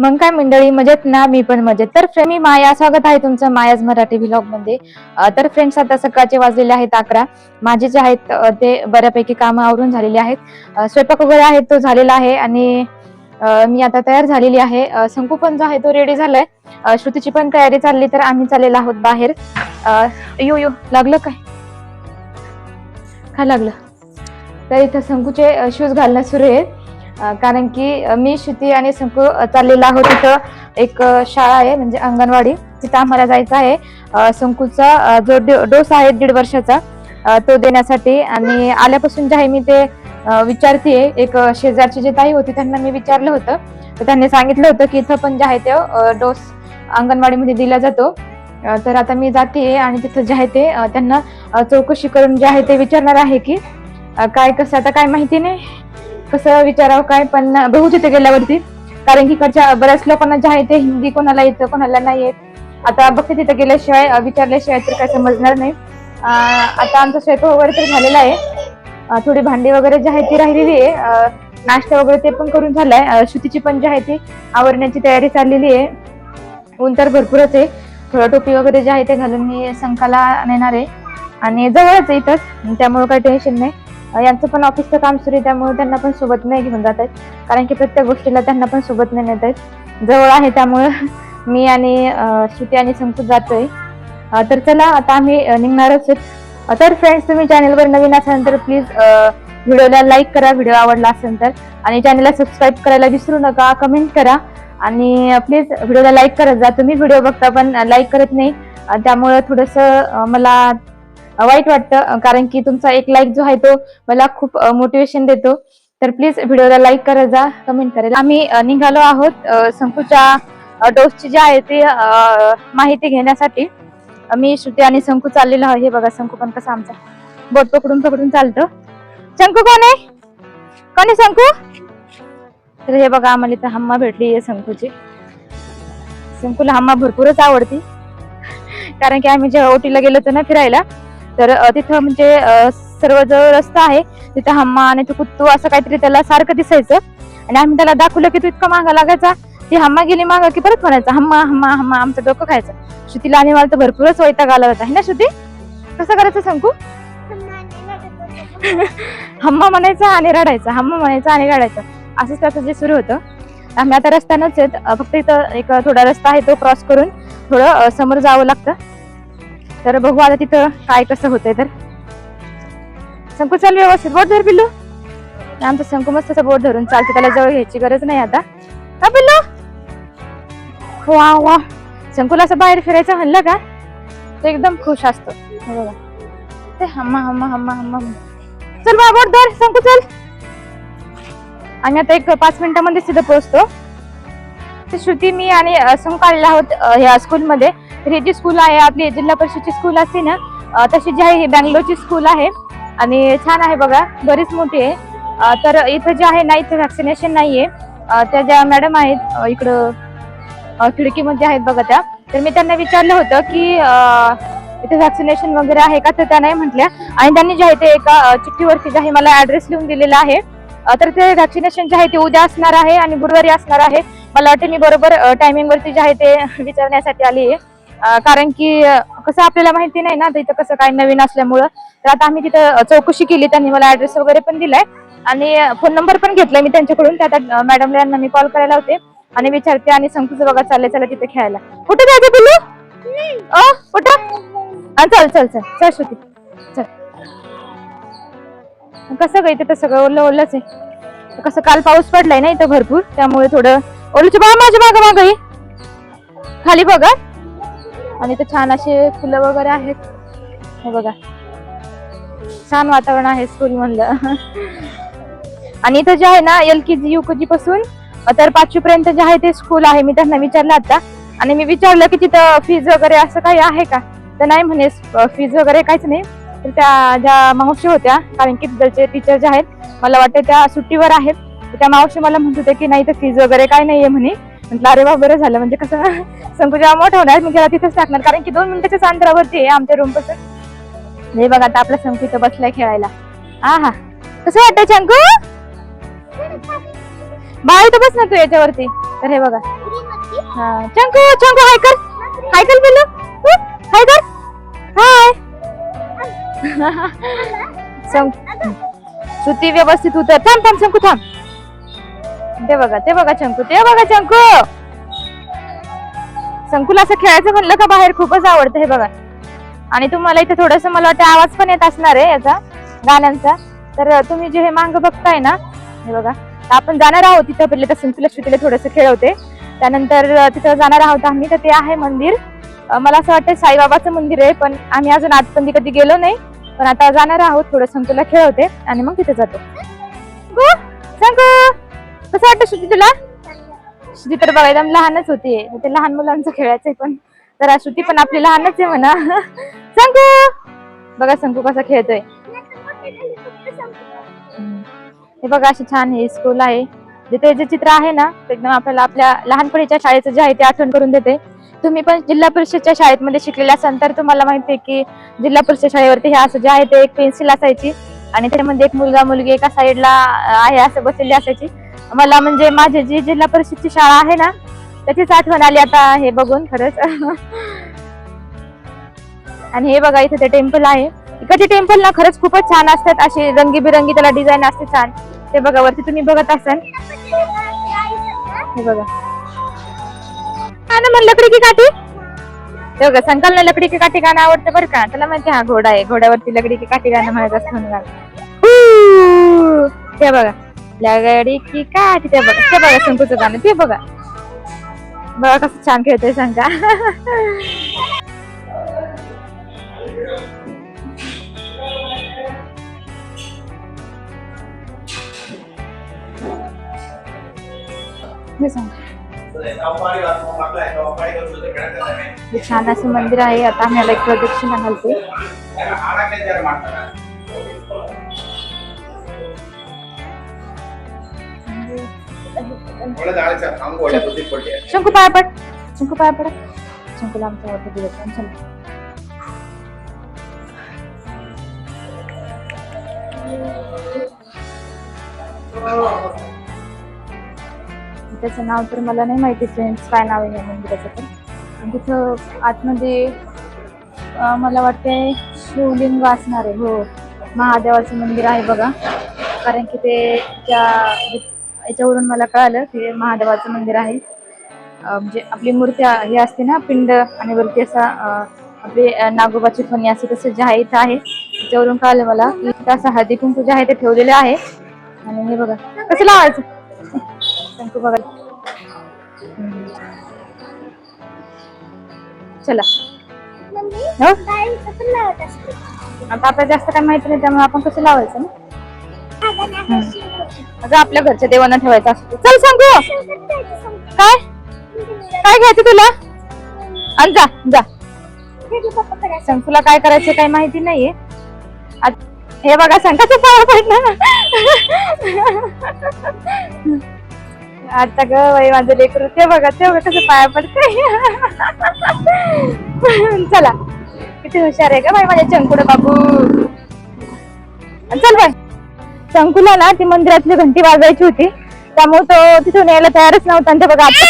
मग काय मंडळी मजेत ना? मी पण मजेत. तर फ्रेंड मी माया स्वागत आहे तुमचं मायाज मराठी व्लॉगमध्ये. तर फ्रेंड्स आता सकाळचे वाजलेले आहेत अकरा. माझे जे आहेत ते बऱ्यापैकी कामं आवरून झालेले आहेत. स्वयंपाक वगैरे आहे तो झालेला आहे आणि मी आता तयार झालेली आहे. शंकू पण जो आहे तो रेडी झालाय. श्रुतीची पण तयारी चालली तर आम्ही चाललेलो आहोत बाहेर. यो यो लागलं काय? काय लागलं? तर इथं शंकूचे शूज घालणं सुरू आहे. कारण की मी श्रुती आणि संकू चाललेला आहोत तिथं एक शाळा आहे म्हणजे अंगणवाडी. तिथं आम्हाला जायचं आहे. संकूचा जो डोस आहे दीड वर्षाचा तो देण्यासाठी. आणि आल्यापासून जे आहे मी ते विचारते एक शेजारची जे ताई होती त्यांना मी विचारलं होतं. तर त्यांनी सांगितलं होतं की इथं पण जे आहे ते डोस अंगणवाडीमध्ये दिला जातो. तर आता मी जाते आणि तिथं जे आहे ते त्यांना चौकशी करून जे आहे ते विचारणार आहे की काय कसं आता काय माहिती नाही. कसं विचारावं काय पण बघू तिथे गेल्यावरती. कारण की इकडच्या बऱ्याच लोकांना जे आहे ते हिंदी कोणाला येतं कोणाला नाही येत. आता बघते तिथे गेल्याशिवाय विचारल्याशिवाय तर काय समजणार नाही. आता आमचा स्वयंपाक वगैरे तर झालेला आहे. थोडी भांडी वगैरे जी आहे ती राहिलेली आहे. नाश्ता वगैरे ते पण करून झालाय. अं, श्रुतीची पण जी आहे ती आवरण्याची तयारी चाललेली आहे. ऊन तर भरपूरच आहे. थोडं टोपी वगैरे जे आहे ते घालून मी संकाला नेणार आहे. आणि जवळच आहे इथंच. त्यामुळे काही टेन्शन नाही. यांचं पण ऑफिसचं काम सुरू आहे त्यामुळे त्यांना पण सोबत नाही घेऊन जात आहेत. कारण की प्रत्येक गोष्टीला त्यांना पण सोबत नाही नेत आहेत. जवळ आहे त्यामुळं मी आणि श्रुती आणि संकुत जातोय. तर चला आता आम्ही निघणारच आहेत. तर फ्रेंड्स तुम्ही चॅनलवर नवीन असाल तर प्लीज व्हिडिओला लाईक करा व्हिडिओ आवडला असेल तर. आणि चॅनलला सबस्क्राईब करायला विसरू नका कमेंट करा. आणि प्लीज व्हिडिओला लाईक करत जा. तुम्ही व्हिडिओ बघता पण लाईक करत नाही. त्यामुळं थोडंसं मला वाईट वाटतं कारण की तुमचा एक लाईक जो आहे तो मला खूप मोटिवेशन देतो. तर प्लीज व्हिडिओला लाईक करत जा कमेंट करेल आम्ही निघालो आहोत संकूच्या डोसची जी आहे ती माहिती घेण्यासाठी. मी श्रुती आणि शंकू चाललेलो आहे हे बघा शंकू पण कसा आमचा बोट पकडून पकडून चालतो. शंकू कोण आहे? कोण आहे शंकू? तर हे बघा आम्हाला इथं हम्मा भेटली आहे शंकूची. शंकूला हम्मा भरपूरच आवडती. कारण की आम्ही जेव्हा ओटीला गेलो होतो ना फिरायला तर तिथं म्हणजे सर्व जो रस्ता आहे तिथं हम्मा आणि तो कुत्तू असं काहीतरी त्याला सारखं दिसायचं. आणि आम्ही त्याला दाखवलं की तू इतका मागा लागायचा. ती हम्मा गेली मागा की परत म्हणायचा हम्मा हम्मा हम्मा आमचं डोकं खायचं. श्रुतीला आणि मला तर भरपूरच वैताग आला होता. है ना श्रुती? कसं करायचं सांगू? हम्मा म्हणायचा आणि रडायचा हम्मा म्हणायचा आणि रडायचा. असंच त्याचं जे सुरू होतं. आम्ही आता रस्त्यानंच आहेत. फक्त इथं एक थोडा रस्ता आहे तो क्रॉस करून थोडं समोर जावं लागतं. तर बघू आता तिथं काय कसं होतंय तर. शंकू चाल व्यवस्थित. बोट धर पिल्लू. आमचं शंकू मस्त बोट धरून चालते. त्याला जवळ घ्यायची गरज नाही आता. हा पिल्लू? वा वा. शंकूला असं बाहेर फिरायचं म्हणलं का? तो एकदम खुश असतो. बघा. ते हम्मा हम्मा हम्मा हम्मा चल बा बोट धर. शंकू चल. आम्ही आता एक पाच मिनिटामध्ये सिद्ध पोहोचतो. ते श्रुती मी आणि अं, शंकू आहोत ह्या स्कूलमध्ये ही जी स्कूल आहे आपली जिल्हा परिषदची स्कूल असते ना तशी जी आहे ही बँगलोरची स्कूल आहे. आणि छान आहे बघा बरीच मोठी आहे. तर इथं जे आहे ना इथं व्हॅक्सिनेशन नाहीये. त्या ज्या मॅडम आहेत इकडं खिडकीमध्ये आहेत बघा त्या. तर मी त्यांना विचारलं होतं की इथे व्हॅक्सिनेशन वगैरे आहे का? तर त्या नाही म्हटल्या. आणि त्यांनी जे आहे ते एका चिठ्ठीवरती जे आहे मला ऍड्रेस लिहून दिलेला आहे. तर ते व्हॅक्सिनेशन जे आहे ते उद्या असणार आहे आणि गुरुवारी असणार आहे. मला वाटतं मी बरोबर टायमिंगवरती जे आहे ते विचारण्यासाठी आली आहे. कारण की कसं आपल्याला माहिती नाही ना तर इथं कसं काय नवीन असल्यामुळं. तर आता आम्ही तिथं चौकशी केली त्यांनी मला ऍड्रेस वगैरे पण दिलाय. आणि फोन नंबर पण घेतलाय मी त्यांच्याकडून. त्या मॅडम मॅडमला यांना मी कॉल करायला होते. आणि विचारते आणि संकुच बघा चालले चला तिथे खेळायला. कुठे जायचं बोलू अ कुठं? चल चल चल चल श्रुती. चल. कसं गं तर सगळं ओलं ओलंच आहे. कसं काल पाऊस पडलाय ना इथं भरपूर. त्यामुळे थोडं ओलूचे बा माझ्या मागं मागं खाली बघा आणि इथं छान असे फुलं वगैरे आहेत. हे बघा. छान वातावरण आहे स्कूल मधलं. आणि इथं जे आहे ना एल के जी यू के जी पासून तर पाचवी पर्यंत जे आहे ते स्कूल आहे. मी त्यांना विचारलं आता. आणि मी विचारलं की तिथं फीज वगैरे असं काही आहे का? तर नाही म्हणे फीज वगैरे काहीच नाही. तर त्या ज्या मावशी होत्या कारण की तिथलचे टीचर जे आहेत मला वाटतं त्या सुट्टीवर आहेत. त्या मावशी मला म्हणत होत्या की नाही तर फीज वगैरे काय नाहीये म्हणे. म्हटलं अरे वा बरं झालं. म्हणजे कसं संकू जेव्हा मोठं होणार मी त्याला तिथेच टाकणार. कारण की दोन मिनिटाच्या अंतरावरती आहे आमच्या रूमपासून. हे बघा आता आपला शंकू इथं बसलाय खेळायला. हा हा कसं वाटतंय शंकू? बाळ इथं बस ना तू याच्यावरती. तर हे बघा. हा चंकू चंकू हाय कर. हाय कर हाय कर. हाय. सुती व्यवस्थित उतर. थांब थांब शंकू थांब. ते बघा ते बघा शंकू ते बघा शंकू शंकूला असं खेळायचं म्हणलं का बाहेर खूपच आवडतं हे बघा. आणि तुम्हाला इथे थोडस मला वाटतं आवाज पण येत असणार आहे याचा गाण्यांचा. तर तुम्ही जे हे मांग बघताय ना हे बघा. आपण जाणार आहोत तिथं पहिले तर शंकूला श्रुतीला थोडस खेळवते. त्यानंतर तिथं जाणार आहोत आम्ही तर ते आहे मंदिर. मला असं वाटतं साईबाबाचं मंदिर आहे पण आम्ही अजून आतमध्ये कधी गेलो नाही. पण आता जाणार आहोत थोडं शंकूला खेळवते आणि मग तिथे जातो. शंकू कसं वाटतं श्रुती तुला? श्रुती तर बघा एकदम लहानच होती. ते लहान मुलांचं खेळायचंय पण. तर श्रुती पण आपली लहानच आहे म्हणा. शंकू बघा शंकू कसा खेळतोय. हे बघा अशी छान हे स्कूल आहे. जिथे जे चित्र आहे ना ते एकदम आपल्याला आपल्या लहानपणीच्या शाळेचं जे आहे ते आठवण करून देते. तुम्ही पण जिल्हा परिषदच्या शाळेमध्ये शिकलेले असाल तर तुम्हाला माहिती आहे की जिल्हा परिषद शाळेवरती हे असं जे आहे ते एक पेन्सिल असायची. आणि त्याच्यामध्ये एक मुलगा मुलगी एका साईडला आहे असं बसलेली असायची. मला म्हणजे माझी जी जिल्हा परिषदची शाळा आहे ना त्याचीच आठवण आली आता हे बघून खरंच. आणि हे बघा इथे ते टेम्पल आहे. इकडचे टेम्पल ना खरंच खूपच छान असतात असे रंगीबिरंगी त्याला डिझाईन असते छान. ते बघा वरती तुम्ही बघत असाल. हे बघा. हा ना मग लकडी की काठी? ते बघा संकलना लकडी की काठी गाणं आवडतं बरं का. त्याला माहिती हा घोडा आहे घोड्यावरती लकडी की काठी गाणं म्हणत असतं म्हणून. ते बघा. लकडी की काय ते बघा ते बघा शंकूचं गाणं ते बघा. बघा कसं छान खेळतोय सांगा. सांगा. हे छान असं मंदिर आहे आता आम्हाला एक प्रदक्षिणा घालते शंकू पाया पड. शंकू पाया पड. शंकूला आमच्या आवडतं दिवस चला. त्याचं नाव तर मला नाही माहिती फ्रेंड्स काय नाव आहे या मंदिराचं आणि तिथं आतमध्ये मला वाटते शिवलिंग असणार आहे. हो. महादेवाचं मंदिर आहे बघा. कारण की ते त्या याच्यावरून मला कळालं की महादेवाचं मंदिर आहे. म्हणजे आपली मूर्ती हे असते ना पिंड आणि वरती असा आपली नागोबाची फणी असे तसं जे आहे इथं आहे. त्याच्यावरून कळालं मला की इथं असं हळदी कुंकू जे आहे ते ठेवलेले आहे. आणि हे बघा कसं लावायचं? शंकू बघा. चला. हो? आता आपल्याला जास्त काय माहिती नाही त्यामुळे आपण कसं लावायचं ना? अगं आपल्या घरच्या देवांना ठेवायचं असतं. चल सांगू. काय? काय घ्यायचं तुला? आणि जा जा. शंकूला काय करायचं काही माहिती नाहीये. हे बघा शंकाचं पाया पडलं आता ग बाई माझं लेकर ते बघा ते बघा कसं पाया पडते चला किती हुशार आहे का बाई माझ्या चंकुड बाबू. चल बाय शंकूला ना ती मंदिरातली घंटी वाजवायची होती. त्यामुळे तो तिथून यायला तयारच नव्हता. आणि ते बघा आता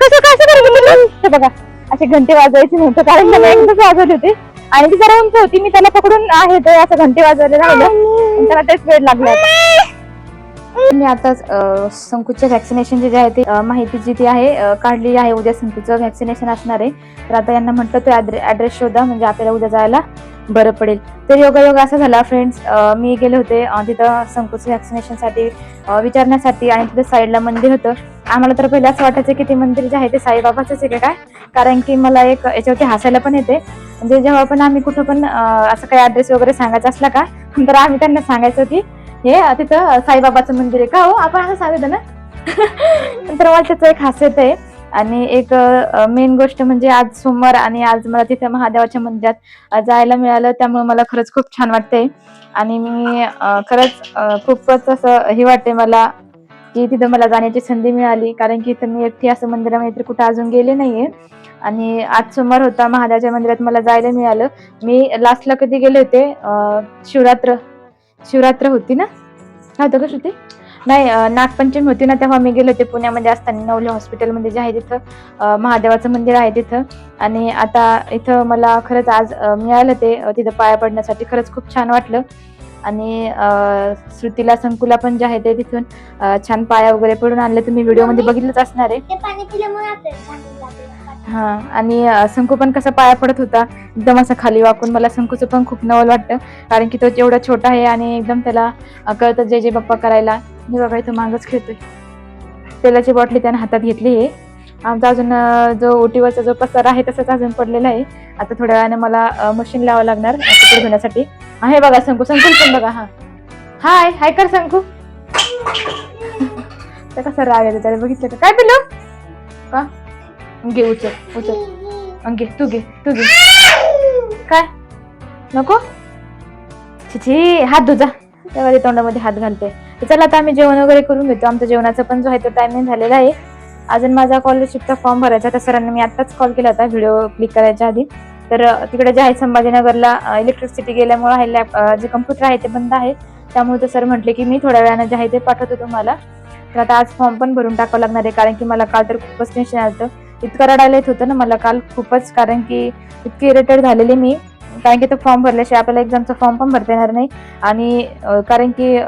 कसं कसं ते बघा अशी घंटी वाजवायची नव्हतं कारण त्याला एकदाच वाजवली होती. आणि ती जरा उंच होती मी त्याला पकडून आहे तर असं घंटी वाजवायला राहिलं त्याला तेच वेळ लागला होता. मी आता संकुचे व्हॅक्सिनेशन जे आहे ते माहिती जी ती आहे काढली आहे. उद्या संकुचं व्हॅक्सिनेशन असणार आहे. तर आता यांना म्हटलं तो ऍड्रेस शोधा. म्हणजे आपल्याला उद्या जायला बरं पडेल. तर योगायोग असा झाला फ्रेंड्स मी गेले होते तिथं संकुच व्हॅक्सिनेशनसाठी विचारण्यासाठी आणि तिथं साईडला मंदिर होतं. आम्हाला तर पहिलं असं वाटायचं की ते मंदिर जे आहे ते साईबाबाचंच आहे का काय? कारण की मला एक याच्यावरती हसायला पण येते. म्हणजे जेव्हा पण आम्ही कुठं पण असं काही ऍड्रेस वगैरे सांगायचा असला का तर आम्ही त्यांना सांगायचं की हे तिथं साईबाबाचं मंदिर आहे का? हो आपण असं सांगितलं ना. तर मला त्याचं एक खासियत आहे. आणि एक मेन गोष्ट म्हणजे आज सोमवार आणि आज मला तिथं महादेवाच्या मंदिरात जायला मिळालं त्यामुळे मला खरंच खूप छान वाटतंय. आणि मी खरंच खूपच असं हे वाटते मला की तिथं मला जाण्याची संधी मिळाली. कारण की इथं मी एकटी असं मंदिरामध्ये तर कुठं अजून गेले नाहीये. आणि आज सोमवार होता महादेवाच्या मंदिरात मला जायला मिळालं. मी लास्टला कधी गेले होते? शिवरात्र. शिवरात्र होती ना? होतं का श्रुती? नाही नागपंचमी होती ना तेव्हा मी गेले होते पुण्यामध्ये असताना नवले हॉस्पिटलमध्ये जे आहे तिथं महादेवाचं मंदिर आहे तिथं. आणि आता इथं मला खरंच आज मिळालं ते तिथं पाया पडण्यासाठी. खरंच खूप छान वाटलं. आणि श्रुतीला संकुला पण जे आहे ते तिथून छान पाया वगैरे पडून आणले. तुम्ही व्हिडिओमध्ये बघितलंच असणार आहे. हा आणि शंकू पण कसा पाया पडत होता एकदम असं खाली वाकून मला शंकूचं पण खूप नवल वाटतं कारण की तो एवढा छोटा आहे आणि एकदम त्याला कळतं जे जे बाप्पा करायला मी बघा इथं मागच खेळतोय. तेलाची बॉटली त्याने हातात घेतली आहे आमचा अजून जो ओटीवरचा जो पसार आहे तसाच अजून पडलेला आहे. आता थोड्या वेळाने मला मशीन लावावं लागणार कपडे धुण्यासाठी आहे बघा शंकू शंकू पण बघा हा. हाय हाय कर शंकू. कसा राग येतो त्याला बघितलं का? काय पिलो का घे उचल उचल. अं, घे तू घे तू घे. काय? नको? छिछी हात धुजा. तेव्हा ते तोंडामध्ये हात घालते. तर चला आता आम्ही जेवण वगैरे करून घेतो. आमचं जेवणाचा पण जो आहे तो टायमिंग झालेला आहे. अजून माझा कॉलरशिपचा फॉर्म भरायचा त्या सरांना मी आत्ताच कॉल केला होता व्हिडिओ क्लिक करायच्या आधी. तर तिकडे जे आहे संभाजीनगरला इलेक्ट्रिसिटी गेल्यामुळे आहे लॅप जे कम्प्युटर आहे ते बंद आहे. त्यामुळे ते सर म्हटले की मी थोड्या वेळानं जे आहे ते पाठवतो तुम्हाला. तर आता आज फॉर्म पण भरून टाकावं लागणार आहे. कारण की मला काल तर खूपच टेन्शन आलं इतकं रडायला येत होतं ना मला काल खूपच कारण की इतकी इरिटेड झालेली मी. कारण की तो फॉर्म भरल्याशिवाय आपल्याला एक्झामचा फॉर्म पण भरता येणार नाही. आणि कारण की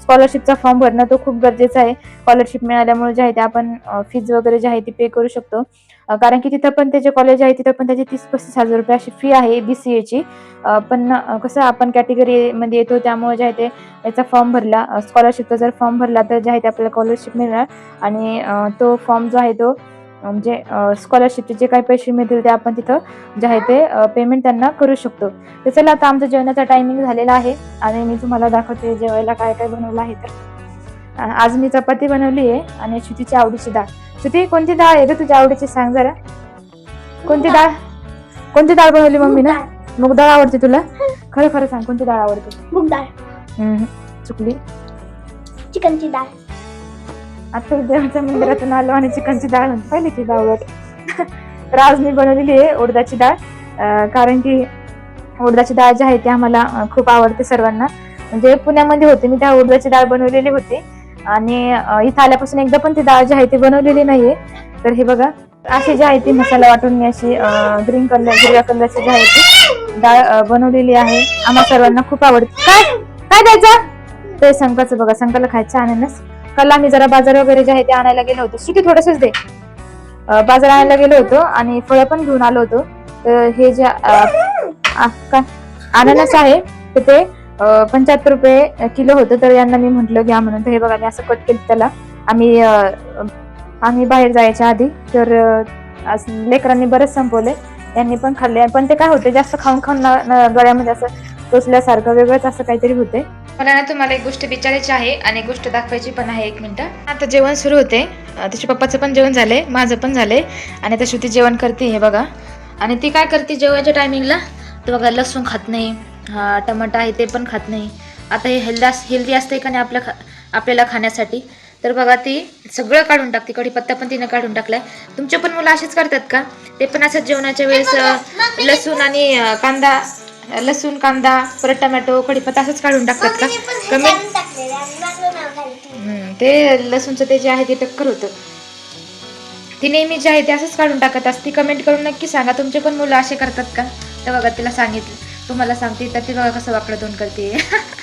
स्कॉलरशिपचा फॉर्म भरणं तो खूप गरजेचं आहे. स्कॉलरशिप मिळाल्यामुळे जे आहे ते आपण फीज वगैरे जे आहे ती पे करू शकतो. कारण की तिथं पण त्याचे कॉलेज आहे तिथं पण त्याची तीस पस्तीस हजार रुपये अशी फी आहे बी सी एची पण कसं आपण कॅटेगरीमध्ये येतो त्यामुळे जे आहे ते याचा फॉर्म भरला. स्कॉलरशिपचा जर फॉर्म भरला तर जे आहे ते आपल्याला स्कॉलरशिप मिळणार. आणि तो फॉर्म जो आहे तो म्हणजे स्कॉलरशिपचे जे काही पैसे मिळतील ते आपण तिथं जे आहे ते पेमेंट त्यांना करू शकतो. तर चला आता आमचं जेवणाचा टायमिंग झालेला आहे आणि मी तुम्हाला दाखवते जेवायला काय काय बनवलं आहे तर. आज मी चपाती बनवली आहे आणि श्रुतीची आवडीची डाळ. श्रुती कोणती डाळ आहे रे तुझ्या आवडीची? सांग जरा. कोणती डाळ? कोणती डाळ बनवली मम्मी ना मूग डाळ आवडते तुला? खरं खरं सांग कोणती डाळ आवडते? मूग डाळ. चुकली. चिकनची डाळ. आता देवाच्या मंदिरातून आलो आणि चिकनची डाळ पाहिली की डाळ तर आज मी बनवलेली आहे उडदाची डाळ. कारण की उडदाची डाळ जी आहे ती आम्हाला खूप आवडते सर्वांना. म्हणजे पुण्यामध्ये होते मी त्या उडदाची डाळ बनवलेली होती. आणि इथं आल्यापासून एकदा पण ती डाळ जी आहे ती बनवलेली नाहीये. तर हे बघा अशी जी आहे ती मसाला वाटून मी अशी ग्रीन कलर हिरव्या कलरची जी आहे ती डाळ बनवलेली आहे. आम्हा सर्वांना खूप आवडते. काय? काय द्यायचं? ते संकाचं बघा संकाला खायचं अननस. काल आम्ही जरा बाजार वगैरे जे आहे ते आणायला गेलो होतो. सुटी थोडंसच दे. बाजार आणायला गेलो होतो आणि फळं पण घेऊन आलो होतो. तर हे जे काय? अननस आहे. तर ते पंच्याहत्तर रुपये किलो होतं. तर यांना मी म्हटलं घ्या म्हणून. तर हे बघा मी असं कट केलं त्याला. आम्ही आम्ही बाहेर जायच्या आधी तर लेकरांनी बरेच संपवले. यांनी पण खाल्ले. पण ते काय होते जास्त खाऊन खाऊन गळ्यामध्ये असं टोचल्यासारखं वेगळंच असं काहीतरी होते. मला ना तुम्हाला एक गोष्ट विचारायची आहे आणि एक गोष्ट दाखवायची पण आहे एक मिनटं. आता जेवण सुरू होते. तिच्या पप्पाचं पण जेवण झाले माझं पण झाले आणि आता श्रुती जेवण करते हे बघा. आणि ती काय करते जेवायच्या टायमिंगला तर बघा लसूण खात नाही. हा टमाटा आहे ते पण खात नाही. आता हे हेल्दी हेल्दी असते का नाही आपल्या खा आपल्याला खाण्यासाठी? तर बघा ती सगळं काढून टाकते. कढीपत्ता पण तिनं काढून टाकलाय. तुमचे पण मुलं असेच करतात का? ते पण असं जेवणाच्या वेळेस लसूण आणि कांदा लसूण कांदा परत टमॅटो कढीपत्ता असंच काढून टाकतात का? कमी? हम्म, ते लसूणचं ते जे आहे ते टक्कर होतं. ती नेहमी जे आहे ते असंच काढून टाकत असते. कमेंट करून नक्की सांगा. तुमचे पण मुलं असे करतात का? तर बघा तिला सांगितलं. तुम्हाला सांगते तर ती बघा कसं वाकडं दोन करते.